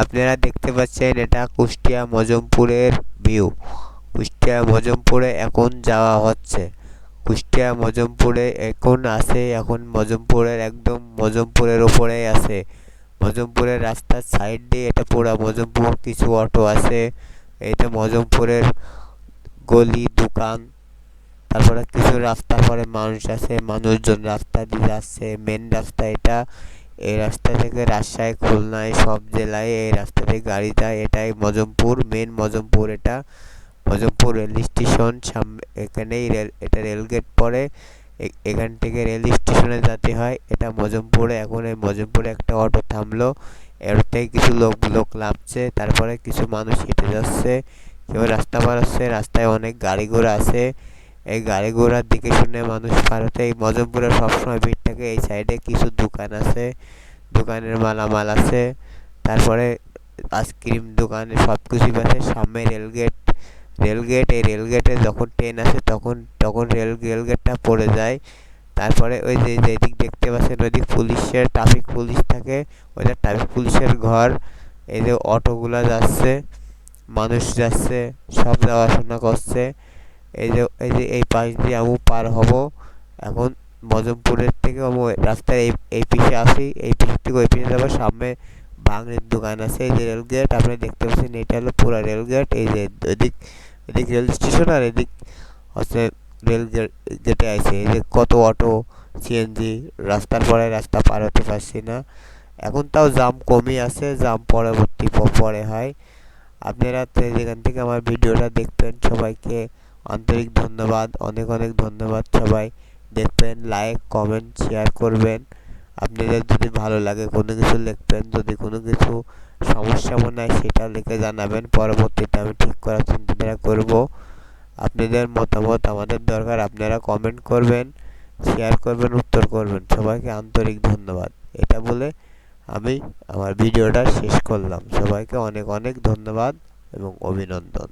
আপনারা দেখতে পাচ্ছেন এটা কুষ্টিয়া মজমপুরের ভিউ কুষ্টিয়া মজমপুরে এখন যাওয়া হচ্ছে। কুষ্টিয়া মজমপুরে এখন আছে, এখন মজমপুরের একদম মজমপুরের ওপরেই আছে। মজমপুরের রাস্তার সাইড দিয়ে এটা পুরা মজমপুর, কিছু অটো আছে। এটা মজমপুরের গলি, দোকান, তারপরে কিছু রাস্তা পরে মানুষ আছে, মানুষজন রাস্তা দিয়ে যাচ্ছে। মেন রাস্তা এটা। এই রাস্তা থেকে রাজশাহী খুলনায় সব জেলায় এই রাস্তা দিয়ে গাড়ি যায়। এটাই মজমপুর মেন মজমপুর এটা। মজমপুর রেল স্টেশন সামনে এখানেই রেল এটা রেলগেট পড়ে। এখান থেকে রেল স্টেশনে যেতে হয়। এটা মজমপুরে, এখন এই মজমপুরে একটা অটো থামলো। এরতে কিছু লোক লোক নামছে। তারপরে কিছু মানুষ হেঁটে যাচ্ছে। কেউ রাস্তা পার হচ্ছে, রাস্তায় অনেক গাড়ি ঘোড়া আছে। এই গাড়ি ঘোড়ার দিকে শুনে মানুষ পার হতে এই মজমপুরে সবসময় ভিড় থাকে, এই সাইডে কিছু দোকান আছে, দোকানের মালামাল আছে, তারপরে আইসক্রিম দোকানে সব কিছুই আছে সামনে রেলগেট রেলগেট এই রেলগেটে যখন ট্রেন আসে তখন তখন রেল রেলগেটটা পড়ে যায়। তারপরে ওই যে যেদিক দেখতে পাচ্ছেন ওইদিক পুলিশের ট্রাফিক পুলিশ থাকে ওইটা ট্রাফিক পুলিশের ঘর, এই যে অটোগুলা যাচ্ছে, মানুষ যাচ্ছে, সব যাওয়াশোনা করছে। এই যে এই যে এই পাশ দিয়ে আমি পার হব। এখন মজমপুরের থেকে ওই এই এই পিছে আসি, এই পিছ থেকে ওই পিছে যাব সামনে ভাঙড়ির দোকান আছে, এই যে রেলগেট আপনি দেখতে পাচ্ছেন এটা হলো পুরো রেলগেট এই যে এদিক এদিক রেল স্টেশন আর এদিক হচ্ছে রেল গেটে আছে এই যে কত অটো সিএনজি রাস্তার পরে রাস্তা পার হতে পারছি না। এখন তাও জাম কমই আছে, জাম পরবর্তী পরে হয়। আপনারা যেখান থেকে আমার ভিডিওটা দেখবেন, সবাইকে আন্তরিক ধন্যবাদ, অনেক অনেক ধন্যবাদ সবাই। দেখবেন লাইক কমেন্ট শেয়ার করবেন। আপনাদের যদি ভালো লাগে কোনো কিছু লিখবেন, যদি কোনো কিছু সমস্যা মনে হয় সেটা লিখে জানাবেন। পরবর্তীতে আমি ঠিক করার চিন্তাধারা করব। আপনাদের মতামত আমাদের দরকার, আপনারা কমেন্ট করবেন শেয়ার করবেন, উত্তর করবেন। সবাইকে আন্তরিক ধন্যবাদ। এটা বলে আমি আমার ভিডিওটা শেষ করলাম। সবাইকে অনেক অনেক ধন্যবাদ এবং অভিনন্দন।